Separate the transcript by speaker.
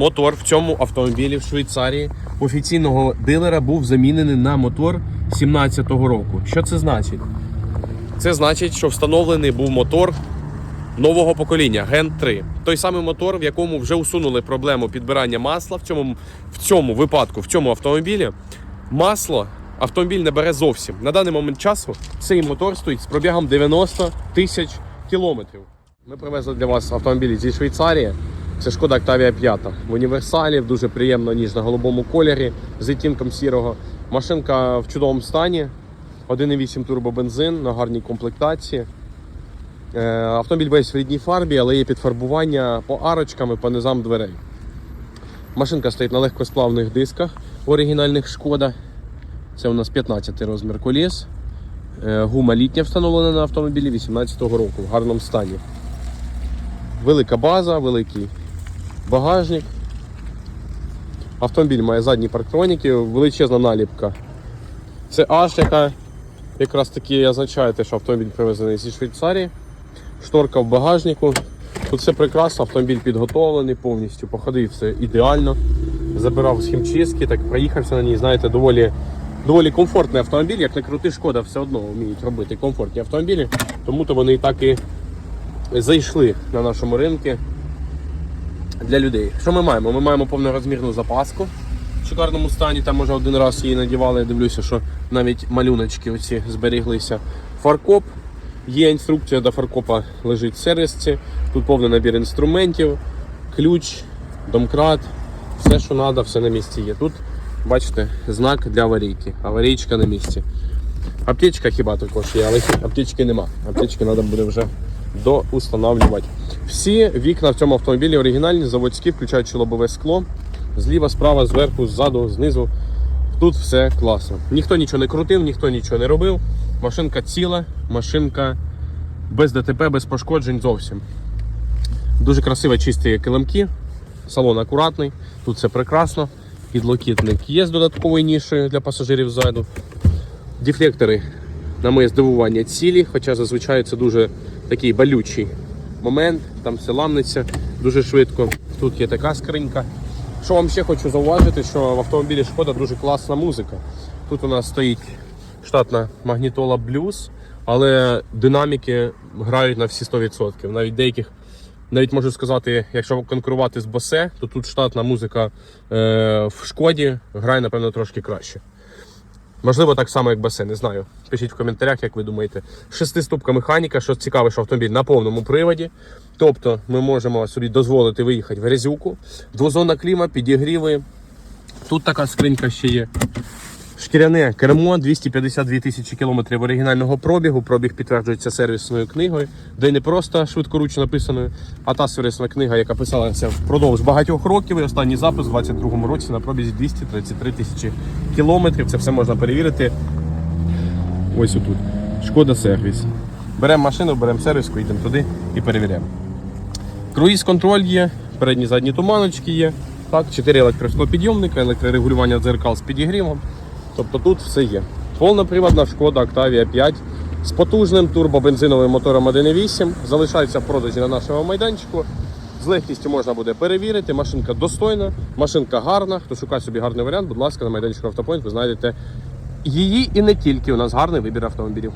Speaker 1: мотор в цьому автомобілі в Швейцарії офіційного дилера був замінений на мотор 17-го року. Що це значить? Це значить, що встановлений був мотор нового покоління Gen 3. Той самий мотор, в якому вже усунули проблему підбирання масла. В цьому, в цьому випадку, в цьому автомобілі, масло автомобіль не бере зовсім. На даний момент часу цей мотор стоїть з пробігом 90 тисяч кілометрів. Ми привезли для вас автомобілі зі Швейцарії. Це шкода Octavia 5 в універсалі, в дуже приємно ніжно-голубому кольорі з відтінком сірого. Машинка в чудовому стані. 1,8 турбобензин на гарній комплектації. Е, Автомобіль весь в рідній фарбі, але є підфарбування по арочкам і по низам дверей. Машинка стоїть на легкосплавних дисках оригінальних шкода. Це у нас 15 розмір коліс. Е, Гума літня встановлена на автомобілі 18-го року в гарному стані. Велика база, великий багажник. Автомобіль має задні парктроніки, величезна наліпка. Це H, яка якраз таки означає те, що автомобіль привезений зі Швейцарії. Шторка в багажнику. Тут все прекрасно, автомобіль підготовлений повністю, походив все ідеально. Забирав з хімчистки, так проїхався на ній. Знаєте, доволі, доволі комфортний автомобіль, як не крути шкода, все одно вміють робити комфортні автомобілі, тому то вони і так і зайшли на нашому ринку для людей. Що ми маємо? Ми маємо повнорозмірну запаску в шикарному стані. Там може один раз її надівали. Я дивлюся, що навіть малюночки оці зберіглися. Фаркоп. Є інструкція до фаркопа лежить в сервісці. Тут повний набір інструментів, ключ, домкрат, все, що треба, все на місці є. Тут, бачите, знак для аварійки. Аварійка на місці. Аптечка хіба також є, але аптечки нема. Аптечки треба буде вже доустанавлювати. Всі вікна в цьому автомобілі оригінальні, заводські, включаючи лобове скло. Зліва, справа, зверху, ззаду, знизу. Тут все класно. Ніхто нічого не крутив, ніхто нічого не робив. Машинка ціла, машинка без ДТП, без пошкоджень зовсім. Дуже красиво чисті килимки, салон акуратний, тут все прекрасно. Підлокітник є з додатковою нішею для пасажирів ззаду. Дефлектори, на моє здивування, цілі, хоча зазвичай це дуже такий болючий момент, там все ламнеться дуже швидко. Тут є така скринька. Що вам ще хочу зауважити, що в автомобілі шкода дуже класна музика. Тут у нас стоїть штатна магнітола Blues, але динаміки грають на всі 100%. Навіть деяких, навіть можу сказати, якщо конкурувати з Bose, то тут штатна музика е, в шкоді грає, напевно, трошки краще. Можливо, так само, як басе, не знаю. Пишіть в коментарях, як ви думаєте. Шестиступка механіка, що цікаво, що автомобіль на повному приводі. Тобто ми можемо собі дозволити виїхати в грязюку. Двозонна кліма, підігріви. Тут така скринька ще є. Шкіряне кермо 252 тисячі кілометрів оригінального пробігу. Пробіг підтверджується сервісною книгою, де не просто швидкоруч написаною, а та сервісна книга, яка писалася впродовж багатьох років. І останній запис у 22-му році на пробізі 233 тисячі кілометрів. Це все можна перевірити. Ось отут. Шкода сервіс. Беремо машину, беремо сервіску, йдемо туди і перевіряємо. Круїз контроль є, передні задні туманочки є. Так, 4 електросклопідйомника, електрорегулювання дзеркал з підігрівом. Тобто тут все є. Повноприводна шкода Octavia 5 з потужним турбобензиновим мотором 1.8. Залишається в продажі на нашому майданчику. З легкістю можна буде перевірити. Машинка достойна, машинка гарна. Хто шукає собі гарний варіант, будь ласка, на майданчику Автопоінт ви знайдете її і не тільки. У нас гарний вибір автомобілів.